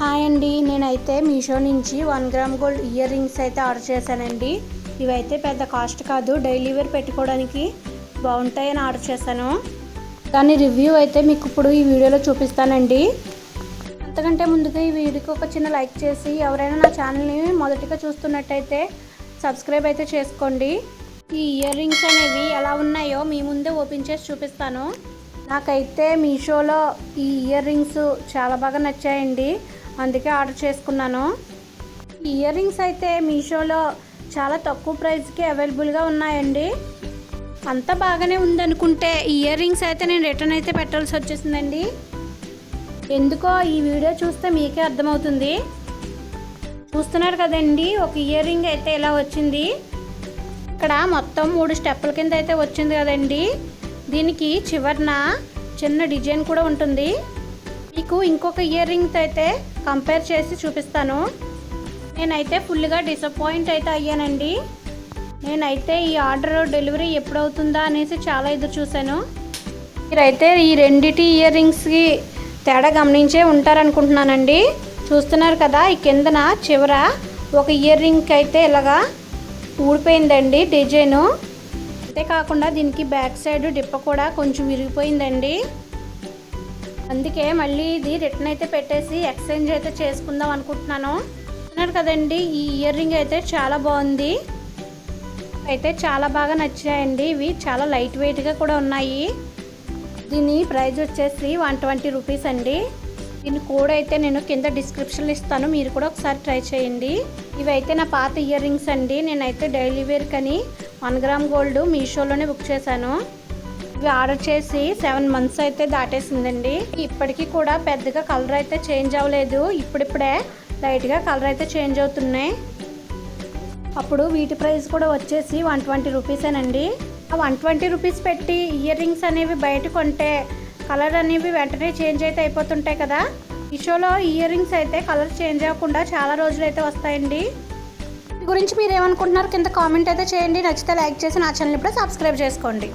Hi అండి నేనైతే మీషో నుంచి one gram gold ear rings అయితే ఆర్డర్ చేశానండి. ఇవైతే పెద్ద కాస్ట్ కాదు డైలీ వేర్ పెట్టుకోవడానికి బాగుంటాయని ఆర్డర్ చేశాను. దాని రివ్యూ అయితే మీకు ఇప్పుడు ఈ వీడియోలో చూపిస్తానండి. అంతకంటే ముందుగా ఈ వీడియోకి ఒక చిన్న లైక్ చేసి ఎవరైనా నా ఛానల్ని మొదటిగా చూస్తున్నట్టయితే సబ్స్క్రైబ్ అయితే చేసుకోండి. ఈ ఇయర్ రింగ్స్ అనేవి ఎలా ఉన్నాయో మీ ముందే ఓపెన్ చేసి చూపిస్తాను. నాకైతే మీషోలో ఈ ఇయర్ రింగ్స్ చాలా బాగా నచ్చాయండి. అందుకే ఆర్డర్ చేసుకున్నాను. ఇయర్ రింగ్స్ అయితే మీషోలో చాలా తక్కువ ప్రైస్కి అవైలబుల్గా ఉన్నాయండి. అంతా బాగానే ఉందనుకుంటే ఇయర్ రింగ్స్ అయితే నేను రిటర్న్ అయితే పెట్టాల్సి వచ్చేసిందండి. ఎందుకో ఈ వీడియో చూస్తే మీకే అర్థమవుతుంది. చూస్తున్నారు కదండి ఒక ఇయర్ రింగ్ అయితే ఇలా వచ్చింది. ఇక్కడ మొత్తం మూడు స్టెప్పుల కింద అయితే వచ్చింది కదండి. దీనికి చివరన చిన్న డిజైన్ కూడా ఉంటుంది. మీకు ఇంకొక ఇయర్ రింగ్ అయితే కంపేర్ చేసి చూపిస్తాను. నేనైతే ఫుల్గా డిసప్పాయింట్ అయితే అయ్యానండి. నేనైతే ఈ ఆర్డర్ డెలివరీ ఎప్పుడవుతుందా అనేసి చాలా ఎదురు చూశాను. మీరైతే ఈ రెండిటి ఇయర్ రింగ్స్కి తేడా గమనించే ఉంటారనుకుంటున్నానండి. చూస్తున్నారు కదా ఈ కిందన చివర ఒక ఇయర్ రింగ్కి అయితే ఇలాగా ఊడిపోయిందండి డిజైను. అంతేకాకుండా దీనికి బ్యాక్ సైడ్ డిప్ప కూడా కొంచెం విరిగిపోయిందండి. అందుకే మళ్ళీ ఇది రిటర్న్ అయితే పెట్టేసి ఎక్స్చేంజ్ అయితే చేసుకుందాం అనుకుంటున్నాను. అన్నారు కదండి ఈ ఇయర్ రింగ్ అయితే చాలా బాగుంది. అయితే చాలా బాగా నచ్చాయండి. ఇవి చాలా లైట్ వెయిట్గా కూడా ఉన్నాయి. దీని ప్రైజ్ వచ్చేసి వన్ ట్వంటీ రూపీస్ అండి. దీని కోడ్ అయితే నేను కింద డిస్క్రిప్షన్లో ఇస్తాను. మీరు కూడా ఒకసారి ట్రై చేయండి. ఇవైతే నా పాత ఇయర్ రింగ్స్ అండి. నేనైతే డైలీ వేర్ కని వన్ గ్రామ్ గోల్డ్ మీషోలోనే బుక్ చేశాను. ఇవి ఆర్డర్ చేసి సెవెన్ మంత్స్ అయితే దాటేసిందండి. ఇప్పటికీ కూడా పెద్దగా కలర్ అయితే చేంజ్ అవ్వలేదు. ఇప్పుడిప్పుడే లైట్గా కలర్ అయితే చేంజ్ అవుతున్నాయి. అప్పుడు వీటి ప్రైస్ కూడా వచ్చేసి వన్ ట్వంటీ రూపీసేనండి. ఆ వన్ ట్వంటీ రూపీస్ పెట్టి ఇయర్ రింగ్స్ అనేవి బయట కొంటే కలర్ అనేవి వెంటనే చేంజ్ అయితే అయిపోతుంటాయి కదా. మీషోలో ఇయర్ రింగ్స్ అయితే కలర్ చేంజ్ అవ్వకుండా చాలా రోజులు అయితే వస్తాయండి. గురించి మీరు ఏమనుకుంటున్నారు కింద కామెంట్ అయితే చేయండి. నచ్చితే లైక్ చేసి నా ఛానల్ ఇప్పుడు సబ్స్క్రైబ్ చేసుకోండి.